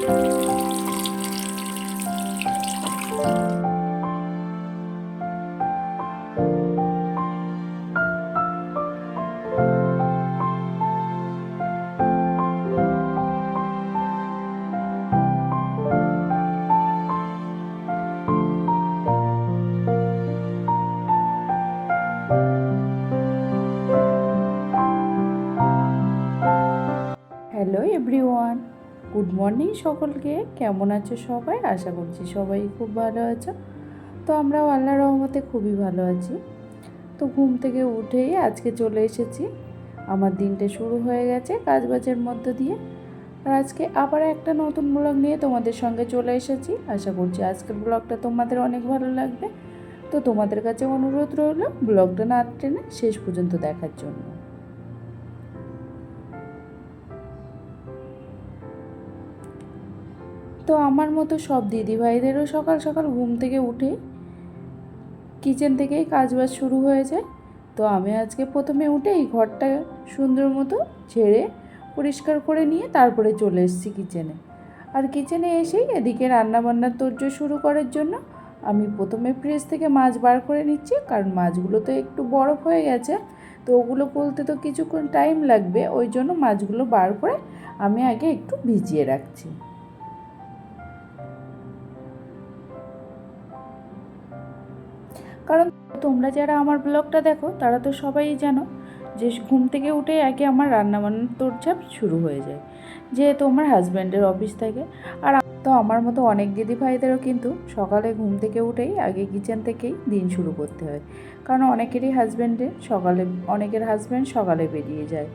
Música good morning সকলকে। কেমন আছো সবাই? আশা করছি সবাই খুব ভালো আছো। তো আমরাও আল্লাহ রহমতে খুবই ভালো আছি। তো ঘুম থেকে উঠেই আজকে চলে এসেছি। আমার দিনটা শুরু হয়ে গেছে কাজবাজের মধ্য দিয়ে। আর আজকে আবার একটা নতুন ব্লগ নিয়ে তোমাদের সঙ্গে চলে এসেছি। আশা করছি আজকের ব্লগটা তোমাদের অনেক ভালো লাগবে। তো তোমাদের কাছে অনুরোধ রইল ব্লগটা না টেনে শেষ পর্যন্ত দেখার জন্য। তো আমার মতো সব দিদিভাইদেরও সকাল সকাল ঘুম থেকে উঠে কিচেন থেকেই কাজবাজ শুরু হয়ে যায় তো আমি আজকে প্রথমে উঠে এই ঘরটা সুন্দর মতো ঝেড়ে পরিষ্কার করে নিয়ে তারপরে চলে এসেছি কিচেনে। আর কিচেনে এসেই এদিকে রান্নাবান্নার তোর্য শুরু করার জন্য আমি প্রথমে ফ্রিজ থেকে মাছ বার করে নিচ্ছি, কারণ মাছগুলো তো একটু বরফ হয়ে গেছে, তো ওগুলো বলতে তো কিছুক্ষণ টাইম লাগবে, ওই জন্য মাছগুলো বার করে আমি আগে একটু ভিজিয়ে রাখছি। কারণ তোমরা যারা আমার ব্লগটা দেখো, তারা তো সবাই জানো যে ঘুম থেকে উঠে আগে আমার রান্নাবান্নার তোড়ঝাপ শুরু হয়ে যায়। যেহেতু আমার হাজব্যান্ডের অফিস থাকে, আর তো আমার মতো অনেক দিদি ভাইদেরও কিন্তু সকালে ঘুম থেকে উঠেই আগে কিচেন থেকেই দিন শুরু করতে হয়। কারণ অনেকেরই হাজব্যান্ডের সকালে, অনেকের হাজব্যান্ড সকালে বেরিয়ে যায়,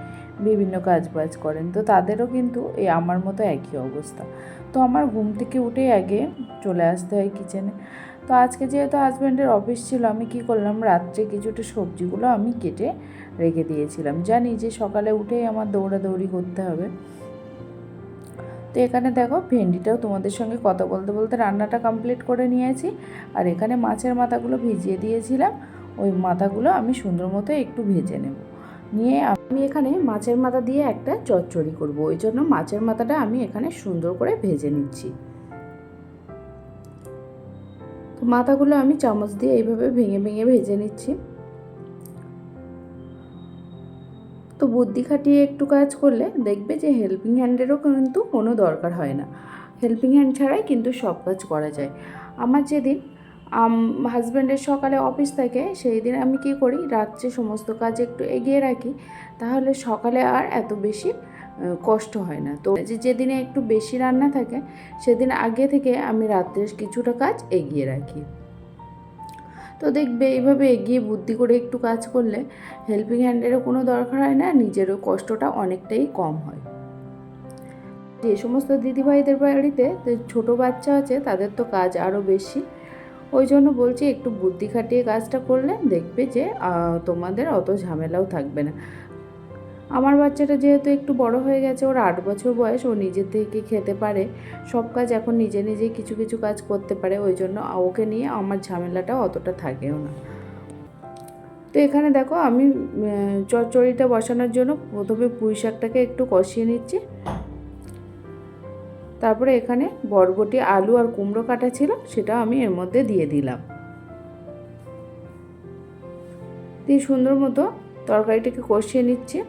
বিভিন্ন কাজ বাজ করেন। তো তাদেরও কিন্তু এই আমার মতো একই অবস্থা। তো আমার ঘুম থেকে উঠেই আগে চলে আসতে হয় কিচেনে। তো আজকে যেহেতু হাজব্যান্ডের অফিস ছিল, আমি কি করলাম? রাত্রে কিছুটা সবজিগুলো আমি কেটে রেখে দিয়েছিলাম। জানি যে সকালে উঠেই আমার দৌড়াদৌড়ি করতে হবে। তো এখানে দেখো, ভেন্ডিটাও তোমাদের সঙ্গে কথা বলতে বলতে রান্নাটা কমপ্লিট করে নিয়েছি। আর এখানে মাছের মাথাগুলো ভিজিয়ে দিয়েছিলাম। ওই মাথাগুলো আমি সুন্দর মতো একটু ভেজে নেব। নিয়ে আমি এখানে মাছের মাথা দিয়ে একটা চচ্চড়ি করব। ওই জন্য মাছের মাথাটা আমি এখানে সুন্দর করে ভেজে নিচ্ছি। মাথাগুলো আমি চামচ দিয়ে এইভাবে ভেঙে ভেঙে ভেজে নিচ্ছি। তো বুদ্ধি খাটিয়ে একটু কাজ করলে দেখবে যে হেল্পিং হ্যান্ডেরও কিন্তু কোনো দরকার হয় না। হেল্পিং হ্যান্ড ছাড়াই কিন্তু সব কাজ করা যায়। আমার যেদিন হাজব্যান্ডের সকালে অফিস থাকে সেই দিন আমি কি করি, রাত্রে সমস্ত কাজ একটু এগিয়ে রাখি, তাহলে সকালে আর এত বেশি কষ্ট হয় না। তো যেদিনে একটু বেশি রান্না থাকে, সেদিন আগে থেকে আমি রাত্রে কিছুটা কাজ এগিয়ে রাখি। তো দেখবে এইভাবে এগিয়ে বুদ্ধি করে একটু কাজ করলে হেল্পিং হ্যান্ডেরও কোনো দরকার হয় না, নিজেরও কষ্টটা অনেকটাই কম হয়। যে সমস্ত দিদিভাইদের বাড়িতে ছোট বাচ্চা আছে, তাদের তো কাজ আরও বেশি। ওই জন্য বলছি একটু বুদ্ধি খাটিয়ে কাজটা করলে দেখবে যে তোমাদের অত ঝামেলাও থাকবে না। আমার বাচ্চাটা যেহেতু একটু বড় হয়ে গেছে, ওর আট বছর বয়স, ও নিজে থেকে খেতে পারে, সব কাজ এখন নিজে নিজেই কিছু কিছু কাজ করতে পারে, ওই জন্য ওকে নিয়ে আমার ঝামেলাটা অতটা থাকেও না। তো এখানে দেখো আমি চচ্চড়িটা বসানোর জন্য প্রথমে পুঁই শাকটাকে একটু কষিয়ে নিচ্ছি। তারপরে এখানে বরবটি, আলু আর কুমড়ো কাটা ছিল, সেটা আমি এর মধ্যে দিয়ে দিলাম। দিয়ে সুন্দর মতো তরকারিটাকে কষিয়ে নিচ্ছে।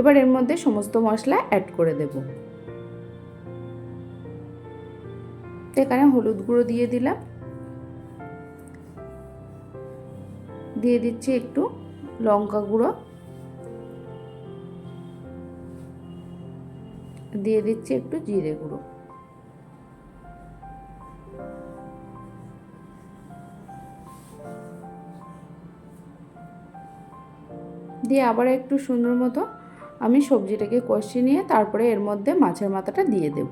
এবার এর মধ্যে সমস্ত মশলা অ্যাড করে দেব। এখানে হলুদ গুঁড়ো দিয়ে দিলাম। দিয়ে দিচ্ছি একটু লঙ্কা গুঁড়ো। দিয়ে দিচ্ছি একটু জিরে গুঁড়ো। দিয়ে আবার একটু সুন্দর মতো আমি সবজিটাকে কষিয়ে নিয়ে তারপরে এর মধ্যে মাছের মাথাটা দিয়ে দেব।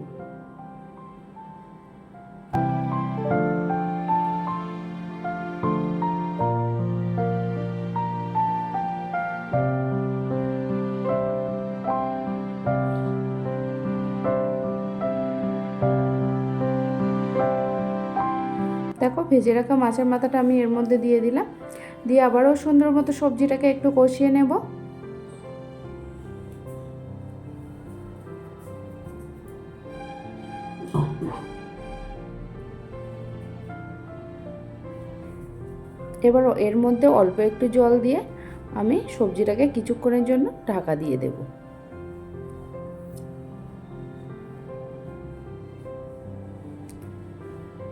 দেখো ভেজে রাখা মাছের মাথাটা আমি এর মধ্যে দিয়ে দিলাম। দিয়ে আবারও সুন্দর মতো সবজিটাকে একটু কষিয়ে নেব। এবার এর মধ্যে অল্প একটু জল দিয়ে আমি সবজিটাকে কিছুক্ষণের জন্য ঢাকা দিয়ে দেবো।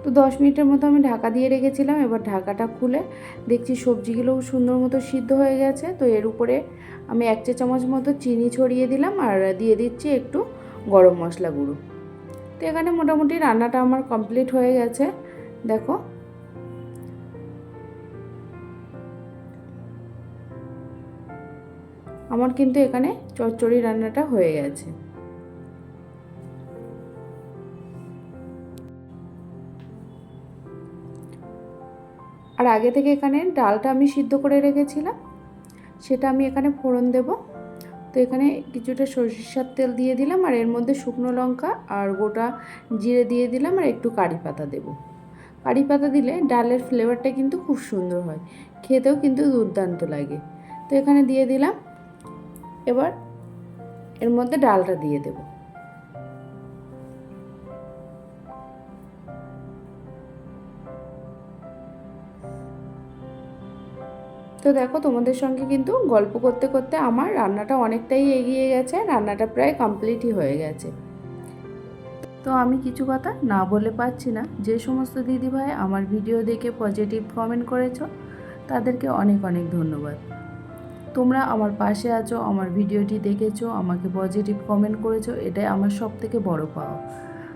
তো দশ মিনিটের মতো আমি ঢাকা দিয়ে রেখেছিলাম, এবার ঢাকাটা খুলে দেখছি সবজিগুলোও সুন্দর মতো সিদ্ধ হয়ে গেছে। তো এর উপরে আমি এক চা চামচ মতো চিনি ছড়িয়ে দিলাম আর দিয়ে দিচ্ছি একটু গরম মশলা গুঁড়ো। তো এখানে মোটামুটি রান্নাটা আমার কমপ্লিট হয়ে গেছে। দেখো আমার কিন্তু এখানে চচ্চড়ি রান্নাটা হয়ে গেছে। আর আগে থেকে এখানে ডালটা আমি সিদ্ধ করে রেখেছিলাম, সেটা আমি এখানে ফোড়ন দেব। তো এখানে কিছুটা সরিষার তেল দিয়ে দিলাম, আর এর মধ্যে শুকনো লঙ্কা আর গোটা জিরে দিয়ে দিলাম, আর একটু কারি পাতা দেবো। কারি পাতা দিলে ডালের ফ্লেভারটা কিন্তু খুব সুন্দর হয়, খেতেও কিন্তু দুর্দান্ত লাগে। তো এখানে দিয়ে দিলাম এবার এর মধ্যে ডালটা দিয়ে দেবো। তো দেখো তোমাদের সঙ্গে কিন্তু গল্প করতে করতে আমার রান্নাটা অনেকটাই এগিয়ে গেছে রান্নাটা প্রায় কমপ্লিটই হয়ে গেছে। তো আমি কিছু কথা না বলে পাচ্ছি না। যে সমস্ত দিদিভাই আমার ভিডিও দেখে পজিটিভ কমেন্ট করেছ, তাদেরকে অনেক অনেক ধন্যবাদ। তোমরা আমার পাশে আছো, আমার ভিডিওটি দেখেছ, আমাকে পজিটিভ কমেন্ট করেছ, এটাই আমার সব থেকে বড় পাওয়া।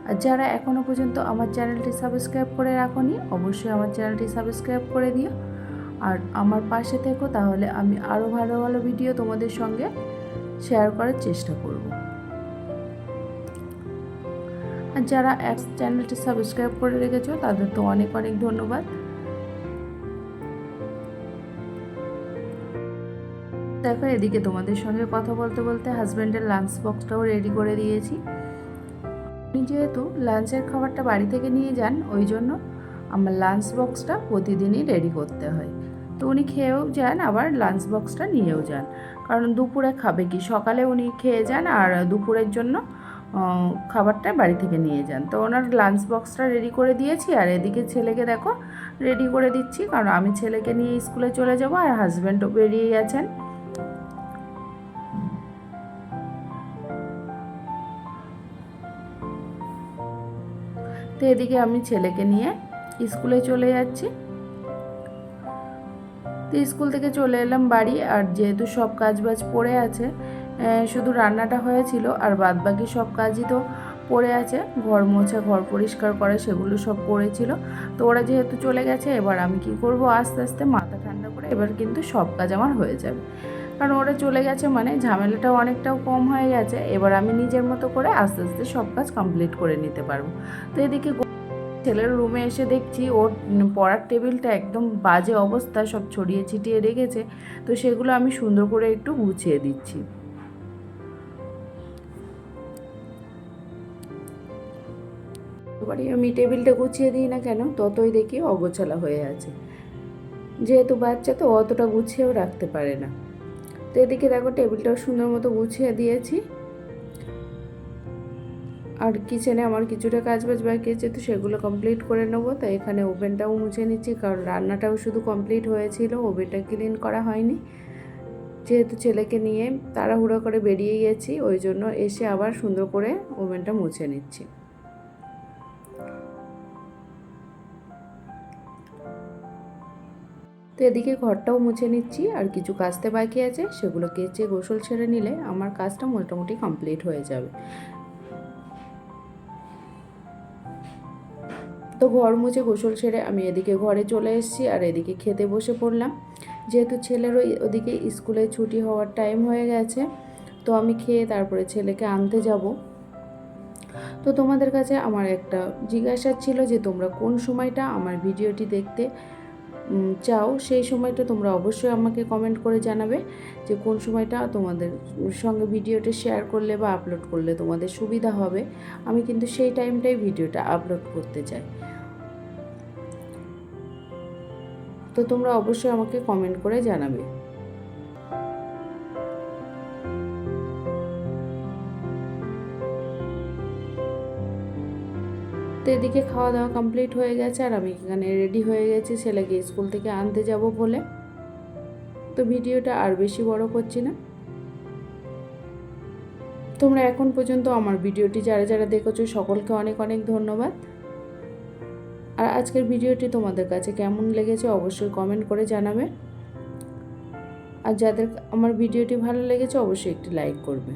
আর যারা এখনও পর্যন্ত আমার চ্যানেলটি সাবস্ক্রাইব করে রাখোনি, অবশ্যই আমার চ্যানেলটি সাবস্ক্রাইব করে দিও। আর আমার পাশে থেকো, তাহলে আমি আরও ভালো ভালো ভিডিও তোমাদের সঙ্গে শেয়ার করার চেষ্টা করব। আর যারা এক চ্যানেলটি সাবস্ক্রাইব করে রেখেছো, তাদের তো অনেক অনেক ধন্যবাদ। দেখো এদিকে তোমাদের সঙ্গে কথা বলতে বলতে হাজব্যান্ডের লাঞ্চ বক্সটাও রেডি করে দিয়েছি। উনি যেহেতু লাঞ্চের খাবারটা বাড়ি থেকে নিয়ে যান, ওই জন্য আমার লাঞ্চ বক্সটা প্রতিদিনই রেডি করতে হয়। তো উনি খেয়েও যান, আবার লাঞ্চ বক্সটা নিয়েও যান। কারণ দুপুরে খাবে কি? সকালে উনি খেয়ে যান আর দুপুরের জন্য খাবারটা বাড়ি থেকে নিয়ে যান। তো ওনার লাঞ্চ বক্সটা রেডি করে দিয়েছি আর এদিকে ছেলেকে দেখো রেডি করে দিচ্ছি। কারণ আমি ছেলেকে নিয়ে স্কুলে চলে যাব আর হাজব্যান্ডও বেরিয়ে গেছেন। তো এদিকে আমি ছেলেকে নিয়ে স্কুলে চলে যাচ্ছি। তো স্কুল থেকে চলে এলাম বাড়ি, আর যেহেতু সব কাজ বাজ পড়ে আছে শুধু রান্নাটা হয়েছিল, আর বাদ বাকি সব কাজই তো পড়ে আছে, ঘর মোছা, ঘর পরিষ্কার করে, সেগুলো সব পড়েছিল তো ওরা যেহেতু চলে গেছে, এবার আমি কি করব, আস্তে আস্তে মাথা ঠান্ডা করে, এবার কিন্তু সব কাজ আমার হয়ে যাবে। কারণ ওরা চলে গেছে মানে ঝামেলাটাও অনেকটাও কম হয়ে গেছে। এবার আমি নিজের মতো করে আস্তে আস্তে সব কাজ কমপ্লিট করে নিতে পারব। তো এদিকে ছেলের রুমে এসে দেখছি ওর পড়ার টেবিলটা একদম বাজে অবস্থা, সব ছড়িয়ে ছিটিয়ে রেখেছে। তো সেগুলো আমি সুন্দর করে একটু গুছিয়ে দিচ্ছি। এবারে আমি টেবিলটা গুছিয়ে দিই না কেন, ততই দেখি অগোছালা হয়ে আছে। যেহেতু বাচ্চা, তো অতটা গুছিয়েও রাখতে পারে না। তো এদিকে দেখো টেবিলটাও সুন্দর মতো গুছিয়ে দিয়েছি। আর কিচেনে আমার কিছুটা কাজ বাজ বাকি আছে, তো সেগুলো কমপ্লিট করে নেব। তাই এখানে ওভেনটাও মুছে নিচ্ছি, কারণ রান্নাটাও শুধু কমপ্লিট হয়েছিল, ওভেনটা ক্লিন করা হয়নি। যেহেতু ছেলেকে নিয়ে তাড়াহুড়ো করে বেরিয়ে গেছি, ওই জন্য এসে আবার সুন্দর করে ওভেনটা মুছে নিচ্ছি। তো এদিকে ঘরটাও মুছে নিচ্ছি, আর কিছু কাজতে বাকি আছে। সেগুলো কেচে গোসল ছেড়ে নিলে আমার কাজটা মোটামুটি কমপ্লিট হয়ে যাবে। তো ঘর মুছে গোসল সেরে আমি এদিকে ঘরে চলে এসেছি, আর এদিকে খেতে বসে পড়লাম। যেহেতু ছেলের ওই ওদিকে স্কুলে ছুটি হওয়ার টাইম হয়ে গেছে, তো আমি খেয়ে তারপরে ছেলেকে আনতে যাব। তো তোমাদের কাছে আমার একটা জিজ্ঞাসা ছিল যে তোমরা কোন সময়টা আমার ভিডিওটি দেখতে চাও, সেই সময়টা তোমরা অবশ্যই আমাকে কমেন্ট করে জানাবে যে কোন সময়টা তোমাদের সঙ্গে ভিডিওটা শেয়ার করলে বা আপলোড করলে তোমাদের সুবিধা হবে। আমি কিন্তু সেই টাইমটাই ভিডিওটা আপলোড করতে চাই। তো তোমরা অবশ্যই আমাকে কমেন্ট করে জানাবে। তো এদিকে খাওয়া দাওয়া কমপ্লিট হয়ে গেছে আর আমি এখানে রেডি হয়ে গেছি ছেলেকে স্কুল থেকে আনতে যাব বলে। তো ভিডিওটা আর বেশি বড় করছি না। তোমরা এখন পর্যন্ত আমার ভিডিওটি যারা যারা দেখেছ, সকলকে অনেক অনেক ধন্যবাদ। আর আজকের ভিডিওটি তোমাদের কাছে কেমন লেগেছে অবশ্যই কমেন্ট করে জানাবে। আর যাদের আমার ভিডিওটি ভালো লেগেছে, অবশ্যই একটি লাইক করবে।